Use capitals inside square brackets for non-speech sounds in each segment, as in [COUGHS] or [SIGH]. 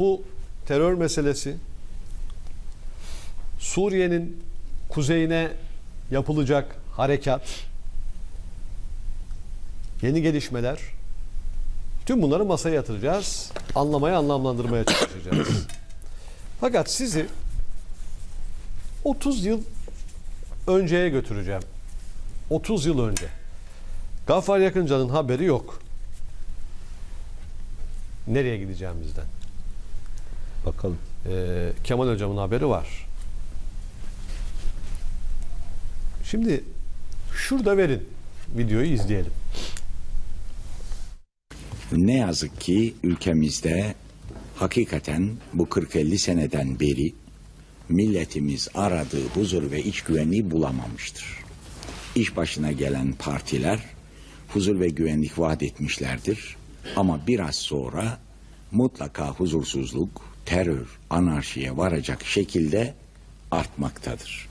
bu terör meselesi Suriye'nin kuzeyine yapılacak harekat yeni gelişmeler tüm bunları masaya yatıracağız. Anlamaya, anlamlandırmaya çalışacağız. [CLEARS THROAT] Fakat sizi 30 yıl önceye götüreceğim. 30 yıl önce. Gaffar Yakıncan'ın haberi yok. Nereye gideceğimizden. Bakalım. Ee, Kemal Hocam'ın haberi var. Şimdi şurada verin. Videoyu izleyelim. Ne yazık ki ülkemizde hakikaten bu 40-50 seneden beri milletimiz aradığı huzur ve iç güvenliği bulamamıştır. İş başına gelen partiler huzur ve güvenlik vaat etmişlerdir. Ama biraz sonra mutlaka huzursuzluk, terör, anarşiye varacak şekilde artmaktadır.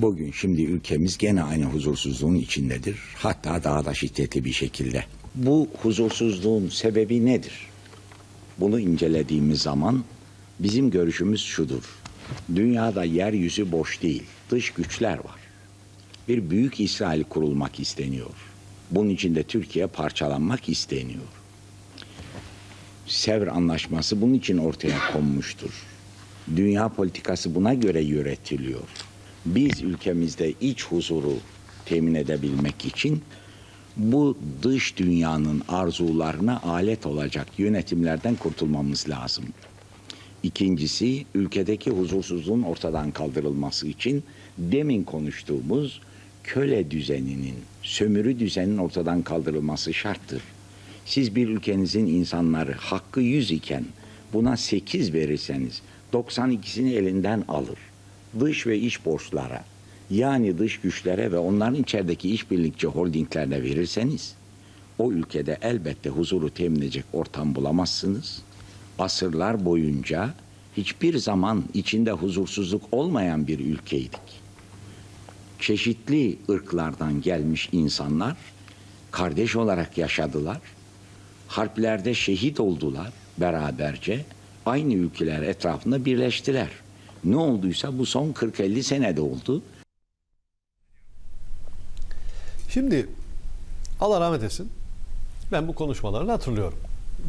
Bugün şimdi ülkemiz gene aynı huzursuzluğun içindedir. Hatta daha da şiddetli bir şekilde. Bu huzursuzluğun sebebi nedir? Bunu incelediğimiz zaman bizim görüşümüz şudur. Dünyada yeryüzü boş değil, dış güçler var. Bir büyük İsrail kurulmak isteniyor. Bunun için de Türkiye parçalanmak isteniyor. Sevr Anlaşması bunun için ortaya konmuştur. Dünya politikası buna göre yönetiliyor. Biz ülkemizde iç huzuru temin edebilmek için bu dış dünyanın arzularına alet olacak yönetimlerden kurtulmamız lazım. İkincisi ülkedeki huzursuzluğun ortadan kaldırılması için demin konuştuğumuz köle düzeninin, sömürü düzeninin ortadan kaldırılması şarttır. Siz bir ülkenizin insanları hakkı 100 iken buna 8 verirseniz 92'sini elinden alır. Dış ve iç borçlara yani dış güçlere ve onların içerideki işbirlikçi holdinglerle verirseniz o ülkede elbette huzuru temin edecek ortam bulamazsınız. Asırlar boyunca hiçbir zaman içinde huzursuzluk olmayan bir ülkeydik. Çeşitli ırklardan gelmiş insanlar kardeş olarak yaşadılar. Harplerde şehit oldular beraberce. Aynı ülkeler etrafında birleştiler. Ne olduysa bu son 40-50 senede oldu. Şimdi Allah rahmet etsin. Ben bu konuşmalarını hatırlıyorum.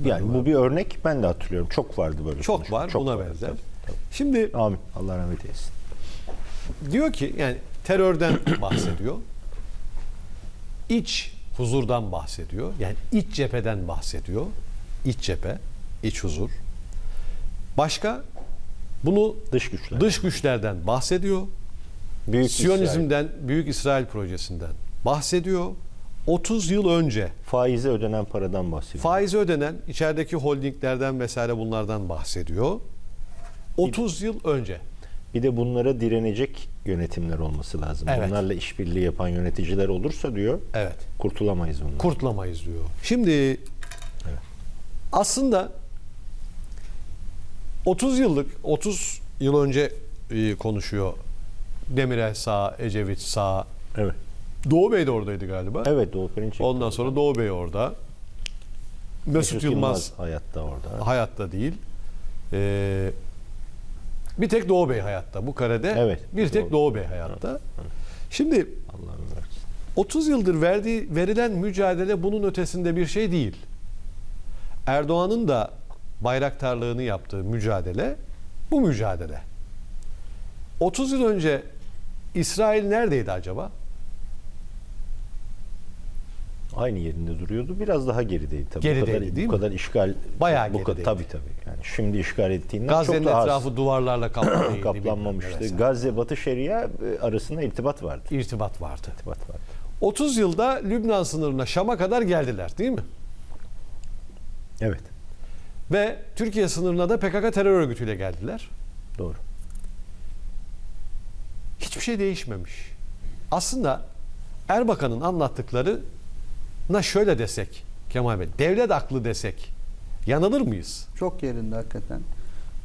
Yani bu bir örnek ben de hatırlıyorum. Çok vardı böyle Çok konuşma. var Çok buna benzer. tabii, tabii. Şimdi Amin. Allah rahmet eylesin. diyor ki yani terörden [CLEARS THROAT] bahsediyor. İç huzurdan bahsediyor. Yani iç cepheden bahsediyor. İç cephe, iç huzur. Başka bunu Dış güçler. dış güçlerden bahsediyor. Büyük İsrail. Siyonizmden, Büyük İsrail projesinden bahsediyor. 30 yıl önce Faize ödenen paradan bahsediyor. faizi ödenen içerideki holdinglerden vesaire bunlardan bahsediyor. 30 yıl önce. Bir de bunlara direnecek yönetimler olması lazım. Evet. Bunlarla işbirliği yapan yöneticiler olursa diyor Evet. kurtulamayız bundan. Kurtulamayız diyor. Şimdi aslında 30 yıllık 30 yıl önce e, konuşuyor. Demirel sağ, Ecevit sağ. evet. Doğu Bey de oradaydı galiba. Evet Doğu Perinçek. Ondan sonra Doğu Bey orada. Mesut, Yılmaz, hayatta orada. hayatta değil. Ee, bir tek Doğu Bey hayatta bu karede. Evet, Bir tek Doğu. Doğu Bey hayatta. Şimdi Allah'ım versin. 30 yıldır verdiği verilen mücadele bunun ötesinde bir şey değil. Erdoğan'ın da bayraktarlığını yaptığı mücadele bu mücadele. 30 yıl önce İsrail neredeydi acaba? Aynı yerinde duruyordu. Biraz daha gerideydi tabii. Gerideydi, bu kadar, değil bu mi? kadar işgal Bayağı bu kadar, gerideydi. tabii tabii. Yani şimdi işgal ettiğinden Gazze'nin çok daha az etrafı duvarlarla [CLEARS THROAT] kaplanmamıştı. ne Gazze Batı Şeria e, arasında irtibat vardı. İrtibat vardı. İrtibat vardı. 30 yılda Lübnan sınırına Şam'a kadar geldiler değil mi? Evet. Ve Türkiye sınırına da PKK terör örgütüyle geldiler. Doğru. Hiçbir şey değişmemiş. Aslında Erbakan'ın anlattıklarına şöyle desek Kemal Bey, devlet aklı desek yanılır mıyız? Çok yerinde hakikaten.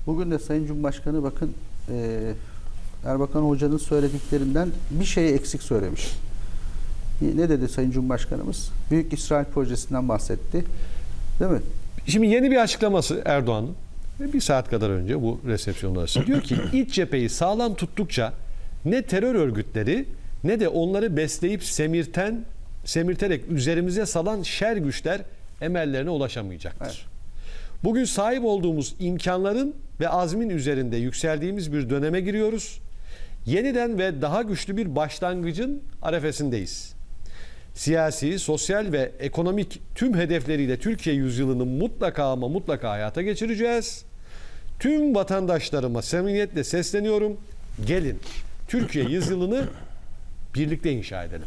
Bugün de Sayın Cumhurbaşkanı bakın e, Erbakan Hoca'nın söylediklerinden bir şeyi eksik söylemiş. Ne dedi Sayın Cumhurbaşkanımız? Büyük İsrail projesinden bahsetti. Değil mi? Şimdi yeni bir açıklaması Erdoğan'ın. ve bir saat kadar önce bu resepsiyon odası diyor ki [COUGHS] iç cepheyi sağlam tuttukça ne terör örgütleri ne de onları besleyip semirten semirterek üzerimize salan şer güçler emellerine ulaşamayacaktır. Bugün sahip olduğumuz imkanların ve azmin üzerinde yükseldiğimiz bir döneme giriyoruz. Yeniden ve daha güçlü bir başlangıcın arefesindeyiz. Siyasi, sosyal ve ekonomik tüm hedefleriyle Türkiye yüzyılını mutlaka ama mutlaka hayata geçireceğiz. Tüm vatandaşlarıma samimiyetle sesleniyorum. Gelin Türkiye yüzyılını birlikte inşa edelim.